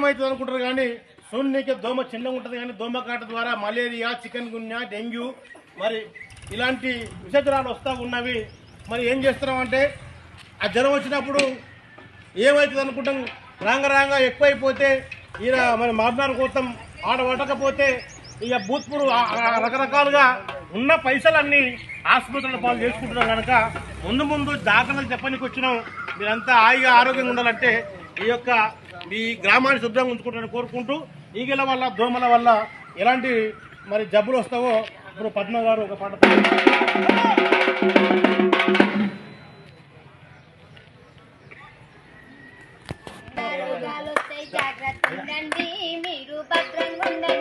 ఏమవుతుంది అనుకుంటారు కానీ సూర్యునికి దోమ చిన్నగా ఉంటుంది కానీ దోమ కాట ద్వారా మలేరియా చికెన్ గున్యా డెంగ్యూ మరి ఇలాంటి విషజ్వరాలు వస్తూ ఉన్నవి. మరి ఏం చేస్తున్నామంటే ఆ జ్వరం వచ్చినప్పుడు ఏమవుతుంది అనుకుంటాం రాంగ రాంగ ఎక్కువైపోతే ఈయన మరి మాట్లాడు కోసం ఆడ పట్టకపోతే ఇక భూత్పూర్ రకరకాలుగా ఉన్న పైసలన్నీ ఆసుపత్రుల పాలు చేసుకుంటున్నాం కనుక ముందు ముందు జాగ్రత్తలు చెప్పడానికి వచ్చినాం మీరంతా హాయిగా ఆరోగ్యంగా ఉండాలంటే ఈ యొక్క మీ గ్రామాన్ని శుభ్రంగా ఉంచుకుంటారని కోరుకుంటూ ఈగల వల్ల దోమల వల్ల ఎలాంటి మరి జబ్బులు వస్తావో ఇప్పుడు పద్మ గారు ఒక పాట జాగ్రత్త ఉండండి మీరు భద్రంగా ఉండండి.